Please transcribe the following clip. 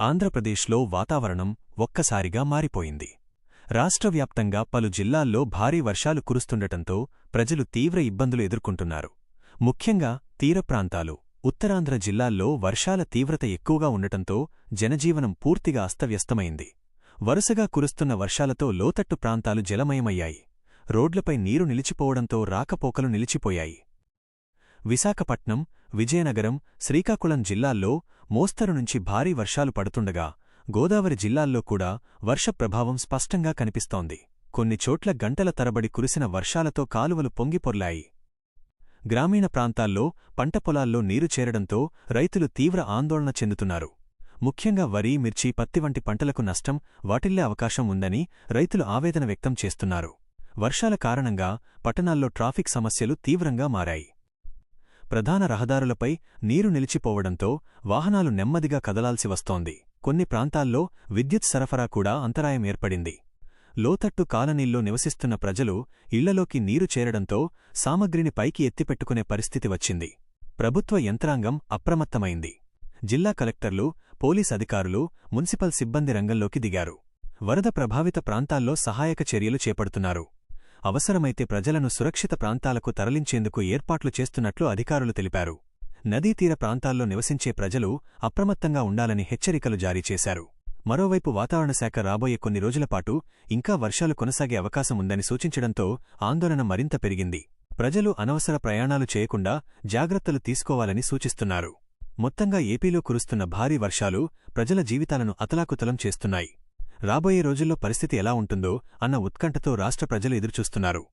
ఆంధ్రప్రదేశ్లో వాతావరణం ఒక్కసారిగా మారిపోయింది. రాష్ట్రవ్యాప్తంగా పలు జిల్లాల్లో భారీ వర్షాలు కురుస్తుండటంతో ప్రజలు తీవ్ర ఇబ్బందులు ఎదుర్కొంటున్నారు. ముఖ్యంగా తీర ప్రాంతాలు ఉత్తరాంధ్ర జిల్లాల్లో వర్షాల తీవ్రత ఎక్కువగా ఉండటంతో జనజీవనం పూర్తిగా అస్తవ్యస్తమైంది. వరుసగా కురుస్తున్న వర్షాలతో లోతట్టు ప్రాంతాలు జలమయమయ్యాయి. రోడ్లపై నీరు నిలిచిపోవడంతో రాకపోకలు నిలిచిపోయాయి. విశాఖపట్నం విజయనగరం శ్రీకాకుళం జిల్లాల్లో మోస్తరు నుంచి భారీ వర్షాలు పడుతుండగా గోదావరి జిల్లాల్లో కూడా వర్ష ప్రభావం స్పష్టంగా కనిపిస్తోంది. కొన్ని చోట్ల గంటల తరబడి కురిసిన వర్షాలతో కాలువలు పొంగిపొర్లాయి. గ్రామీణ ప్రాంతాల్లో పంట పొలాల్లో నీరు చేరడంతో రైతులు తీవ్ర ఆందోళన చెందుతున్నారు. ముఖ్యంగా వరి మిర్చి పత్తి వంటి పంటలకు నష్టం వాటిల్లే అవకాశం ఉందని రైతులు ఆవేదన వ్యక్తం చేస్తున్నారు. వర్షాల కారణంగా పట్టణాల్లో ట్రాఫిక్ సమస్యలు తీవ్రంగా మారాయి. ప్రధాన రహదారులపై నీరు నిలిచిపోవడంతో వాహనాలు నెమ్మదిగా కదలాల్సి వస్తోంది. కొన్ని ప్రాంతాల్లో విద్యుత్ సరఫరా కూడా అంతరాయం ఏర్పడింది. లోతట్టు కాలనీల్లో నివసిస్తున్న ప్రజలు ఇళ్ళలోకి నీరు చేరడంతో సామగ్రిని పైకి ఎత్తిపెట్టుకునే పరిస్థితి వచ్చింది. ప్రభుత్వ యంత్రాంగం అప్రమత్తమైంది. జిల్లా కలెక్టర్లు పోలీస్ అధికారులు మున్సిపల్ సిబ్బంది రంగంలోకి దిగారు. వరద ప్రభావిత ప్రాంతాల్లో సహాయక చర్యలు చేపడుతున్నారు. అవసరమైతే ప్రజలను సురక్షిత ప్రాంతాలకు తరలించేందుకు ఏర్పాట్లు చేస్తున్నట్లు అధికారులు తెలిపారు. నదీతీర ప్రాంతాల్లో నివసించే ప్రజలు అప్రమత్తంగా ఉండాలని హెచ్చరికలు జారీ చేశారు. మరోవైపు వాతావరణ శాఖ రాబోయే కొన్ని రోజులపాటు ఇంకా వర్షాలు కొనసాగే అవకాశం ఉందని సూచించడంతో ఆందోళన మరింత పెరిగింది. ప్రజలు అనవసర ప్రయాణాలు చేయకుండా జాగ్రత్తలు తీసుకోవాలని సూచిస్తున్నారు. మొత్తంగా ఏపీలో కురుస్తున్న భారీ వర్షాలు ప్రజల జీవితాలను అతలాకుతలం చేస్తున్నాయి. రాబోయే రోజుల్లో పరిస్థితి ఎలా ఉంటుందో అన్న ఉత్కంఠతో రాష్ట్ర ప్రజలు ఎదురుచూస్తున్నారు.